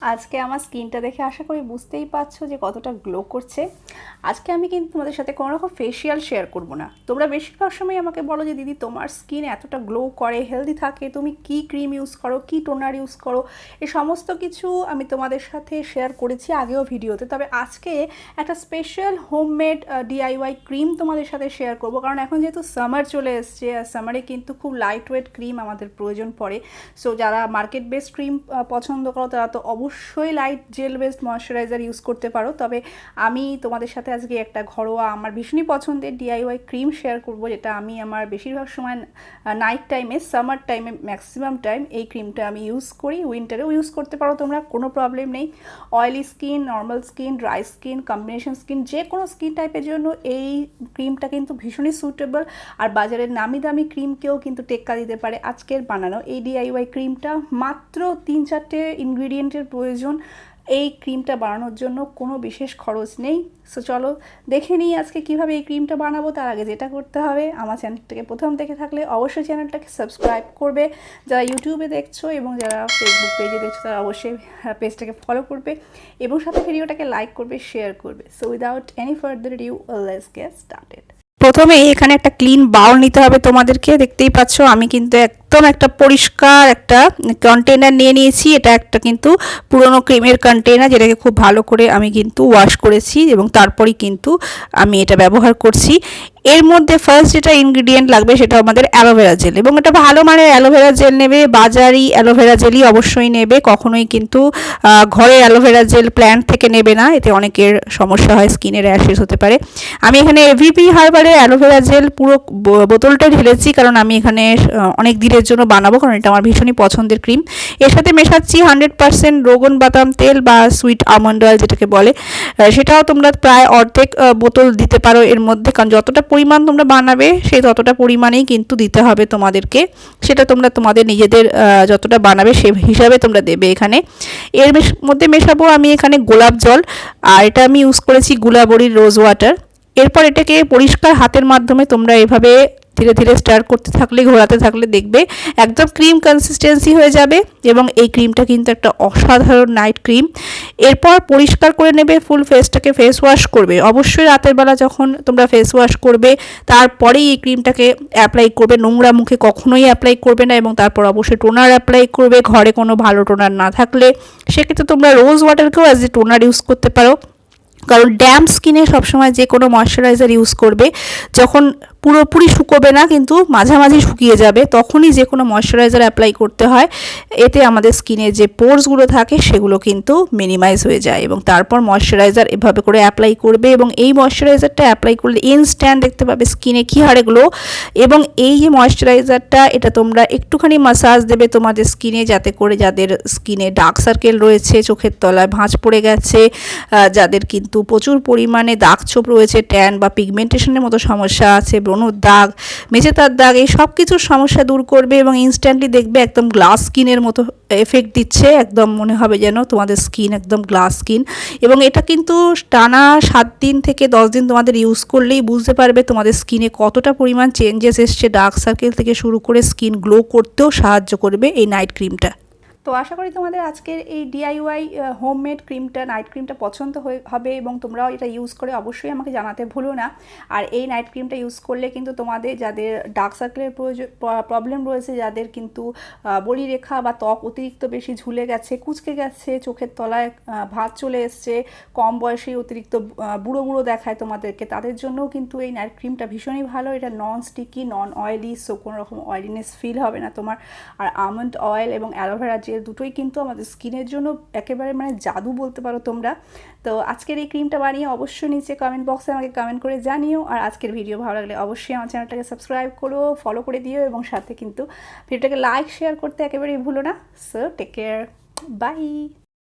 আজকে আমার স্কিনটা দেখে আশা করি বুঝতেই পারছ যে কতটা গ্লো করছে। আজকে আমি কিন্তু তোমাদের সাথে কোনো রকম ফেসিয়াল শেয়ার করব না। তোমরা বেশিরভাগ সময় আমাকে বলো যে, দিদি, তোমার স্কিন এতটা গ্লো করে হেলদি থাকে, তুমি কি ক্রিম ইউজ করো, কি টোনার ইউজ করো? এই সমস্ত কিছু আমি তোমাদের সাথে শেয়ার করেছি আগেও ভিডিওতে। তবে আজকে একটা স্পেশাল হোমমেড ডিআইওয়াই ক্রিম তোমাদের সাথে শেয়ার করব। কারণ এখন যেহেতু সামার চলে এসছে, আর সামারে কিন্তু খুব লাইট ওয়েট ক্রিম আমাদের প্রয়োজন পড়ে। সো যারা মার্কেট বেসড ক্রিম পছন্দ করো, তারা তো অবশ্যই light gel based moisturiser use করতে পারো। তবে আমি তোমাদের সাথে আজকে একটা ঘরোয়া, আমার ভীষণই পছন্দের ডিআইওয়াই ক্রিম শেয়ার করব, যেটা আমি আমার বেশিরভাগ সময় নাইট টাইমে সামার টাইমে ম্যাক্সিমাম টাইম এই ক্রিমটা আমি ইউজ করি। উইন্টারেও ইউজ করতে পারো তোমরা, কোনো প্রবলেম নেই। Oily skin normal skin dry skin combination skin যে কোনো স্কিন টাইপের জন্য এই ক্রিমটা কিন্তু ভীষণই সুটেবল আর বাজারের নামি দামি ক্রিমকেও কিন্তু টেক্কা দিতে পারে। আজকের বানানো এই ডিআইওয়াই ক্রিমটা মাত্র তিন চারটে ইনগ্রিডিয়েন্টের প্রয়োজন, এই ক্রিমটা বানানোর জন্য কোনো বিশেষ খরচ নেই। সো চলো দেখে নিই আজকে কীভাবে এই ক্রিমটা বানাবো, তার আগে যেটা করতে হবে, আমার চ্যানেলটাকে প্রথম দেখে থাকলে অবশ্যই চ্যানেলটাকে সাবস্ক্রাইব করবে। যারা ইউটিউবে দেখছ এবং যারা ফেসবুক পেজে দেখছ, তারা অবশ্যই পেজটাকে ফলো করবে এবং সাথে ভিডিওটাকে লাইক করবে শেয়ার করবে। So without any further due let's get started প্রথমে এখানে একটা ক্লিন বাউল নিতে হবে তোমাদেরকে। দেখতেই পাচ্ছ, আমি কিন্তু একদম একটা পরিষ্কার একটা কন্টেনার নিয়ে নিয়েছি। এটা একটা কিন্তু পুরনো ক্রিমের কন্টেনার যেটাকে খুব ভালো করে আমি কিন্তু ওয়াশ করেছি এবং তারপরেই কিন্তু আমি এটা ব্যবহার করছি। এর মধ্যে ফার্স্ট যেটা ইনগ্রিডিয়েন্ট লাগবে সেটা আমাদের অ্যালোভেরা জেল এবং এটা ভালো মানের অ্যালোভেরা জেল নেবে, বাজারি অ্যালোভেরা জেলই অবশ্যই নেবে, কখনোই কিন্তু ঘরে অ্যালোভেরা জেল প্ল্যান্ট থেকে নেবে না, এতে অনেকের সমস্যা হয়, স্কিনের র্যাশেস হতে পারে। আমি এখানে এভিপি হারবারের অ্যালোভেরা জেল পুরো বোতলটা ঢেলেছি, কারণ আমি এখানে অনেক দিনের জন্য বানাবো, কারণ এটা আমার ভীষণই পছন্দের ক্রিম এর সাথে মেশাচ্ছি হান্ড্রেড পার্সেন্ট রোগন বাদাম তেল বা সুইট আমন্ড অয়েল যেটাকে বলে। সেটাও তোমরা প্রায় অর্ধেক বোতল দিতে পারো এর মধ্যে, কারণ যতটা পরিমাণ তোমরা বানাবে সেই ততটা পরিমাণেই কিন্তু দিতে হবে তোমাদেরকে। সেটা তোমরা তোমাদের নিজেদের যতটা বানাবে সে হিসাবে তোমরা দেবে এখানে। এর মধ্যে মেশাবো আমি এখানে গোলাপ জল, আর এটা আমি ইউজ করেছি গুলাবড়ির রোজ ওয়াটার এরপর এটাকে পরিষ্কার হাতের মাধ্যমে তোমরা এভাবে ধীরে ধীরে স্টার্ট করতে থাকলে, ঘোরাতে থাকলে দেখবে একদম ক্রিম কনসিস্টেন্সি হয়ে যাবে এবং এই ক্রিমটা কিন্তু একটা অসাধারণ নাইট ক্রিম এরপর পরিষ্কার করে নেবে ফুল ফেসটাকে ফেস ওয়াশ করবে। অবশ্যই রাতের বেলা যখন তোমরা ফেস ওয়াশ করবে, তারপরেই এই ক্রিমটাকে অ্যাপ্লাই করবে। নোংরা মুখে কখনোই অ্যাপ্লাই করবে না এবং তারপর অবশ্যই টোনার অ্যাপ্লাই করবে। ঘরে কোনো ভালো টোনার না থাকলে সেক্ষেত্রে তোমরা রোজ ওয়াটারকেও অ্যাজ এ টোনার ইউজ করতে পারো। কারণ ড্যাম স্কিনে সবসময় যে কোনো ময়শ্চারাইজার ইউজ করবে। যখন পুরোপুরি শুকোবে না, কিন্তু মাঝামাঝি শুকিয়ে যাবে। তখনই যে কোনো ময়শ্চারাইজার অ্যাপ্লাই করতে হয়। এতে আমাদের স্কিনে যে পোর্সগুলো থাকে, সেগুলো কিন্তু মিনিমাইজ হয়ে যায় এবং তারপর ময়শ্চারাইজার এভাবে করে অ্যাপ্লাই করবে এবং এই ময়শ্চারাইজারটা অ্যাপ্লাই করলে ইনস্ট্যান্ট দেখতে পাবে স্কিনে কী হারে গ্লো এবং এই যে ময়শ্চারাইজারটা এটা তোমরা একটুখানি মাসাজ দেবে তোমাদের স্কিনে যাতে করে যাদের স্কিনে ডার্ক সার্কেল রয়েছে, চোখের তলায় ভাঁজ পড়ে গেছে যাদের কিন্তু প্রচুর পরিমাণে দাগ ছোপ রয়েছে ট্যান বা পিগমেন্টেশনের মতো সমস্যা আছে ব্রণর দাগ মেঝেতার দাগ, এই সব কিছুর সমস্যা দূর করবে এবং ইনস্ট্যান্টলি দেখবে একদম গ্লাস স্কিনের মতো এফেক্ট দিচ্ছে, একদম মনে হবে যেন তোমাদের স্কিন একদম গ্লাস স্কিন এবং এটা কিন্তু টানা সাত দিন থেকে দশ দিন তোমাদের ইউজ করলেই বুঝতে পারবে তোমাদের স্কিনে কতটা পরিমাণ চেঞ্জেস এসছে ডার্ক সার্কেল থেকে শুরু করে স্কিন গ্লো করতেও সাহায্য করবে এই নাইট ক্রিমটা তো আশা করি তোমাদের আজকের এই ডিআইওয়াই হোমমেড ক্রিমটা নাইট ক্রিমটা পছন্দ হবে এবং তোমরাও এটা ইউজ করে অবশ্যই আমাকে জানাতে ভুলো না। আর এই নাইট ক্রিমটা ইউজ করলে কিন্তু তোমাদের যাদের ডার্ক সার্কেলের প্রবলেম রয়েছে, যাদের কিন্তু বলিরেখা বা ত্বক অতিরিক্ত বেশি ঝুলে গেছে, কুচকে গেছে, চোখের তলায় ভাত চলে এসছে, কম বয়সেই অতিরিক্ত বুড়ো বুড়ো দেখায় তোমাদেরকে, তাদের জন্যও কিন্তু এই নাইট ক্রিমটা ভীষণই ভালো। এটা non sticky non oily so কোনো রকম অয়েলিনেস ফিল হবে না তোমার। আর আমন্ড অয়েল এবং অ্যালোভেরা জেল দুটোই কিন্তু আমাদের স্কিনের জন্য একেবারে মানে জাদু বলতে পারো তোমরা। তো আজকের এই ক্রিমটা বানিয়ে অবশ্যই নিচে কমেন্ট বক্সে আমাকে কমেন্ট করে জানিও। আর আজকের ভিডিও ভালো লাগলে অবশ্যই আমার চ্যানেলটাকে সাবস্ক্রাইব করো ফলো করে দিও এবং সাথে কিন্তু ভিডিওটাকে লাইক শেয়ার করতে একেবারেই ভুলো না। So take care bye